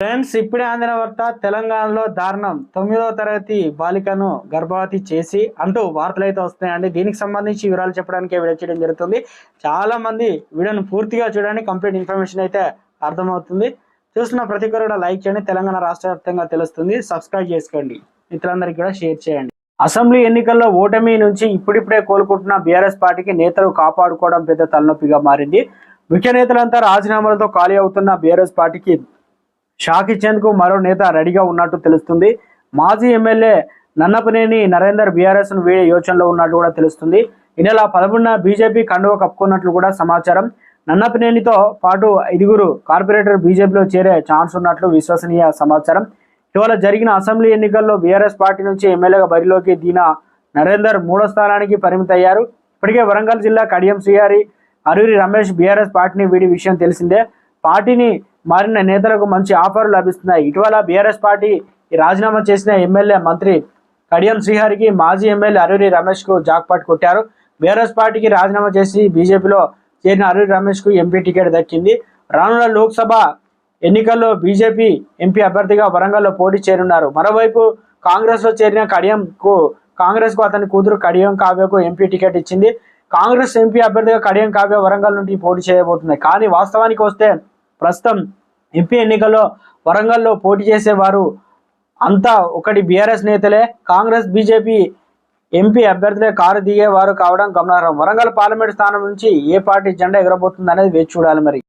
Friends ఇప్పుడే అందిన వార్త తెలంగాణలో దారుణం. తొమ్మిదవ తరగతి బాలికను గర్భవతి చేసి అంటూ వార్తలు అయితే వస్తున్నాయండి. దీనికి సంబంధించి వివరాలు చెప్పడానికి వీడియో చేయడం జరుగుతుంది. చాలా మంది వీడియోను పూర్తిగా చూడండి కంప్లీట్ ఇన్ఫర్మేషన్ అయితే అర్థమవుతుంది. చూస్తున్న ప్రతి ఒక్కరు కూడా లైక్ చేయండి. తెలంగాణ రాష్ట్ర వ్యాప్తంగా తెలుస్తుంది. సబ్స్క్రైబ్ చేసుకోండి. మిత్రులందరికీ కూడా షేర్ చేయండి. అసెంబ్లీ ఎన్నికల్లో ఓటమి నుంచి ఇప్పుడిప్పుడే కోలుకుంటున్న బీఆర్ఎస్ పార్టీకి నేతలు కాపాడుకోవడం పెద్ద తలనొప్పిగా మారింది. ముఖ్య నేతలంతా రాజీనామాలతో ఖాళీ అవుతున్న బీఆర్ఎస్ పార్టీకి షాక్ ఇచ్చేందుకు మరో నేత రెడీగా ఉన్నట్టు తెలుస్తుంది. మాజీ ఎమ్మెల్యే నన్నపనేని నరేందర్ బీఆర్ఎస్ను వీడే యోచనలో ఉన్నట్టు కూడా తెలుస్తుంది. ఈ నెల పదకొండున బీజేపీ కండువ కప్పుకున్నట్లు కూడా సమాచారం. నన్నపనేనితో పాటు ఐదుగురు కార్పొరేటర్ బీజేపీలో చేరే ఛాన్స్ ఉన్నట్లు విశ్వసనీయ సమాచారం. ఇటీవల జరిగిన అసెంబ్లీ ఎన్నికల్లో బీఆర్ఎస్ పార్టీ నుంచి ఎమ్మెల్యేగా బరిలోకి దిగిన నరేందర్ మూడో స్థానానికి పరిమితయ్యారు. ఇప్పటికే వరంగల్ జిల్లా కడియం శ్రీహారి అరూరి రమేష్ బీఆర్ఎస్ పార్టీని వీడి విషయం తెలిసిందే. పార్టీని మారిన నేతలకు మంచి ఆఫర్లు లభిస్తున్నాయి. ఇటీవల బీఆర్ఎస్ పార్టీ రాజీనామా చేసిన ఎమ్మెల్యే మంత్రి కడియం శ్రీహరికి మాజీ ఎమ్మెల్యే అరూరి రమేష్కు జాక్పాట్ కొట్టారు. బీఆర్ఎస్ పార్టీకి రాజీనామా చేసి బీజేపీలో చేరిన అరూరి రమేష్కు ఎంపీ టికెట్ దక్కింది. రానున్న లోక్సభ ఎన్నికల్లో బీజేపీ ఎంపీ అభ్యర్థిగా వరంగల్లో పోటీ చేరున్నారు. మరోవైపు కాంగ్రెస్లో చేరిన కడియం కు కాంగ్రెస్కు అతని కూతురు కడియం కావ్యకు ఎంపీ టికెట్ ఇచ్చింది. కాంగ్రెస్ ఎంపీ అభ్యర్థిగా కడియం కావ్య వరంగల్ నుండి పోటీ చేయబోతుంది కానీ వాస్తవానికి వస్తే ప్రస్తుతం ఎంపీ ఎన్నికల్లో వరంగల్లో పోటీ చేసేవారు అంతా ఒకటి బీఆర్ఎస్ నేతలే. కాంగ్రెస్ బీజేపీ ఎంపీ అభ్యర్థులే కారు దిగేవారు కావడం గమనార్హం. వరంగల్ పార్లమెంట్ స్థానం నుంచి ఏ పార్టీ జెండా ఎగరబోతుంది అనేది వేచి చూడాలి మరి.